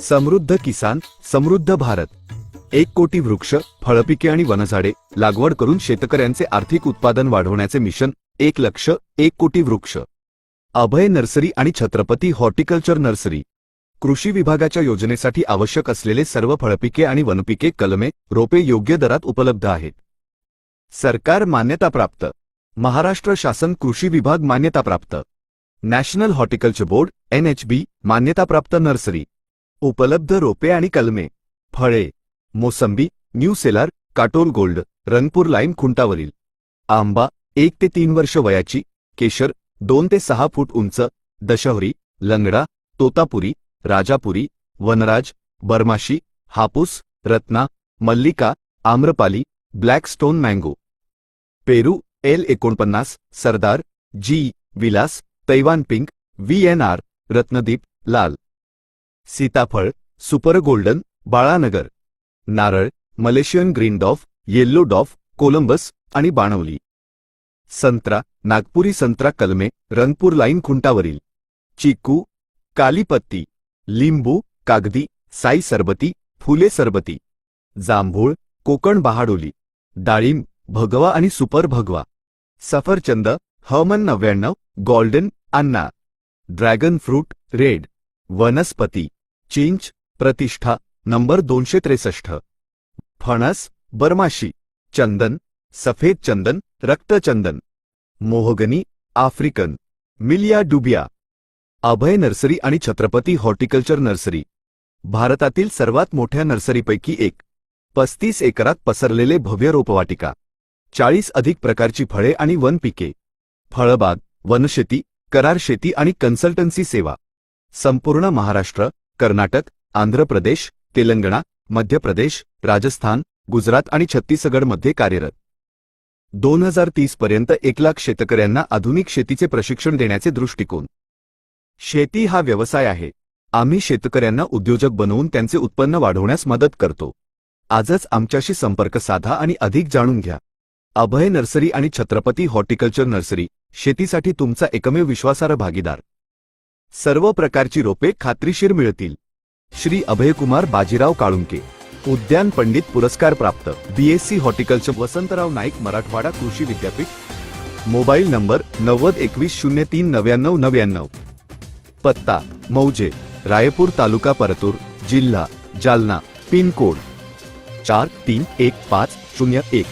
समृद्ध किसान समृद्ध भारत. एक कोटी वृक्ष फळपिके आणि वनझाडे लागवड करून शेतकऱ्यांचे आर्थिक उत्पादन वाढवण्याचे मिशन एक लक्ष एक कोटी वृक्ष. अभय नर्सरी आणि छत्रपती हॉर्टिकल्चर नर्सरी. कृषी विभागाच्या योजनेसाठी आवश्यक असलेले सर्व फळपिके आणि वनपिके कलमे रोपे योग्य दरात उपलब्ध आहेत. सरकार मान्यताप्राप्त महाराष्ट्र शासन कृषी विभाग मान्यताप्राप्त नॅशनल हॉर्टिकल्चर बोर्ड एनएचबी मान्यताप्राप्त नर्सरी. उपलब्ध रोपे आणि कलमे. फळे मोसंबी new seller Katol gold रनपूर line खुंटावरील. आंबा एक ते तीन वर्ष वयाची केशर दोन ते सहा फूट उंच Dasheri Langda Totapuri Rajapuri Vanraj Baramasi Hapus Ratna Mallika Amrapali black stone mango. पेरू एल एकोणपन्नास सरदार जी Vilas Taiwan pink V N R Ratnadeep लाल. सीताफळ सुपर गोल्डन बाळानगर नारळ Malaysian green dwarf yellow dwarf Columbus आणि बाणवली. संत्रा नागपुरी संत्रा कलमे रंगपूर लाईन खुंटावरील. चिकू कालीपत्ती लिंबू कागदी साई सरबती फुले सरबती. जांभूळ कोकण बहाडोली. डाळिंब भगवा आणि सुपर भगवा. सफरचंद हवामान नव्याण्णव golden Anna dragon fruit red. वनस्पती. चिंच प्रतिष्ठा नंबर दोनशे त्रेसष्ट. फणस बरमाशी. चंदन सफेद चंदन रक्तचंदन mahogany African. Melia dubia. Abhay nursery आणि छत्रपती हॉर्टिकल्चर नर्सरी. भारतातील सर्वात मोठ्या नर्सरीपैकी एक. पस्तीस एकरात पसरलेले भव्य रोपवाटिका. चाळीस अधिक प्रकारची फळे आणि वन पिके. फळबाग वनशेती करार शेती आणि कन्सल्टन्सी सेवा. संपूर्ण महाराष्ट्र कर्नाटक आंध्र प्रदेश तेलंगणा मध्य प्रदेश राजस्थान गुजरात आणि छत्तीसगडमध्ये कार्यरत. दोन हजार तीस पर्यंत एक लाख शेतकऱ्यांना आधुनिक शेतीचे प्रशिक्षण देण्याचे दृष्टिकोन. शेती हा व्यवसाय आहे. आम्ही शेतकऱ्यांना उद्योजक बनवून त्यांचे उत्पन्न वाढवण्यास मदत करतो. आजच आमच्याशी संपर्क साधा आणि अधिक जाणून घ्या. अभय नर्सरी आणि छत्रपती हॉर्टिकल्चर नर्सरी शेतीसाठी तुमचा एकमेव विश्वासार्ह भागीदार. सर्व प्रकारची रोपे खात्रीशीर मिळतील. श्री अभयकुमार बाजीराव काळुंके उद्यान पंडित पुरस्कार प्राप्त बीएससी हॉर्टिकल्चर वसंतराव नाईक मराठवाडा कृषी विद्यापीठ. मोबाईल नंबर नव्वद एकवीस शून्य तीन नव्याण्णव नव्याण्णव. पत्ता मौजे रायपूर तालुका परतूर जिल्हा जालना पिनकोड. चार तीन एक पाच शून्य एक.